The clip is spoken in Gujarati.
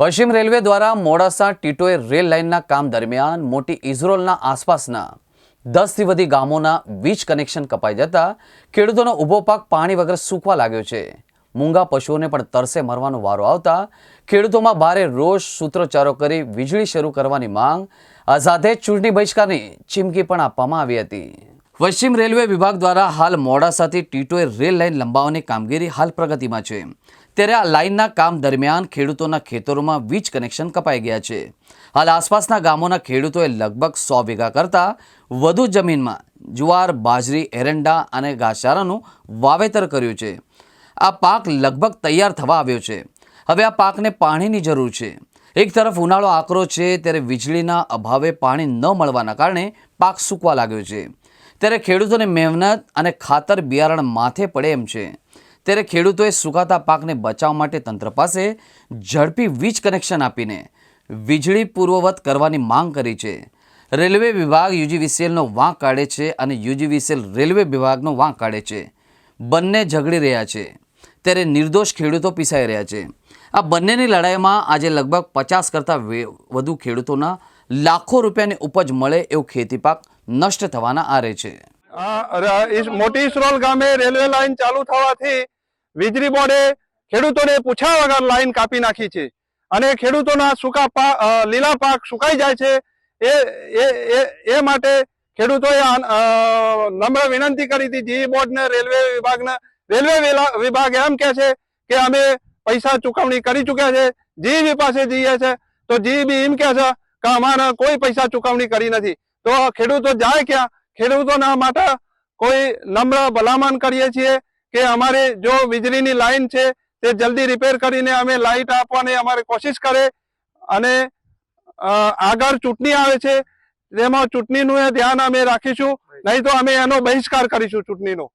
પશ્ચિમ રેલવે દ્વારા મોડાસા ટીટોએ રેલ લાઇનના કામ દરમિયાન મોટી ઇઝરોલના આસપાસના દસથી વધી ગામોના વીજ કનેક્શન કપાઈ જતા ખેડૂતોનો ઊભો પાક પાણી વગર સૂકવા લાગ્યો છે. મૂંગા પશુઓને પણ તરસે મરવાનો વારો આવતા ખેડૂતોમાં ભારે રોષ, સૂત્રોચ્ચારો કરી વીજળી શરૂ કરવાની માંગ, આ સાથે ચૂંટણી બહિષ્કારની ચીમકી પણ આપવામાં આવી હતી. પશ્ચિમ રેલવે વિભાગ દ્વારા હાલ મોડાસાથી ટીટોએ રેલ લાઇન લંબાવવાની કામગીરી હાલ પ્રગતિમાં છે. ત્યારે આ લાઇનના કામ દરમિયાન ખેડૂતોના ખેતરોમાં વીજ કનેક્શન કપાઈ ગયા છે. હાલ આસપાસના ગામોના ખેડૂતોએ લગભગ સો વીઘા કરતાં વધુ જમીનમાં જુવાર, બાજરી, એરંડા અને ઘાસચારાનું વાવેતર કર્યું છે. આ પાક લગભગ તૈયાર થવા આવ્યો છે. હવે આ પાકને પાણીની જરૂર છે. એક તરફ ઉનાળો આકરો છે, ત્યારે વીજળીના અભાવે પાણી ન મળવાના કારણે પાક સૂકવા લાગ્યો છે. ત્યારે ખેડૂતોની મહેનત અને ખાતર બિયારણ માથે પડે એમ છે. ત્યારે ખેડૂતોએ સુકાતા પાકને બચાવવા માટે તંત્ર પાસે ઝડપી વીજ કનેક્શન આપીને વીજળી પૂર્વવત કરવાની માંગ કરી છે. રેલવે વિભાગ યુજીવીસીએલનો વાંક કાઢે છે અને યુજીવીસીએલ રેલવે વિભાગનો વાંક કાઢે છે. બંને ઝઘડી રહ્યા છે. ત્યારે નિર્દોષ ખેડૂતો પીસાઈ રહ્યા છે. આ બંનેની લડાઈમાં આજે લગભગ પચાસ કરતાં વધુ ખેડૂતોના લાખો રૂપિયાની ઉપજ મળે એવું ખેતી પાક નષ્ટ થવાના આરે છે. મોટી ઇસરોલ ગામે રેલવે લાઈન ચાલુ થવાથી વીજળી બોર્ડે ખેડૂતોને પૂછ્યા વગર લાઈન કાપી નાખી છે. અને ખેડૂતોના સૂકા પાક લીલા પાક સુકાઈ જાય છે. એ એ, એ- માટે ખેડૂતોએ નમ્ર વિનંતી કરી હતી. જી બોર્ડને, રેલવે વિભાગને, રેલવે વિભાગ એમ કે છે કે અમે પૈસા ચૂકવણી કરી ચૂક્યા છે. જીઈબી પાસે જઈએ છે. તો જીઈબી એમ કે છે કે અમારા કોઈ પૈસા ચૂકવણી કરી નથી. તો ખેડૂતો જાય ક્યાં? ખેડૂતોના માટે કોઈ નમ્ર ભલામણ કરીએ છીએ કે અમારે જો વીજળીની લાઈન છે તે જલ્દી રિપેર કરીને અમે લાઇટ આપવાની અમારે કોશિશ કરે અને આગળ ચૂંટણી આવે છે તેમાં ચૂંટણીનું એ ધ્યાન અમે રાખીશું નહીં તો અમે એનો બહિષ્કાર કરીશું ચૂંટણીનો.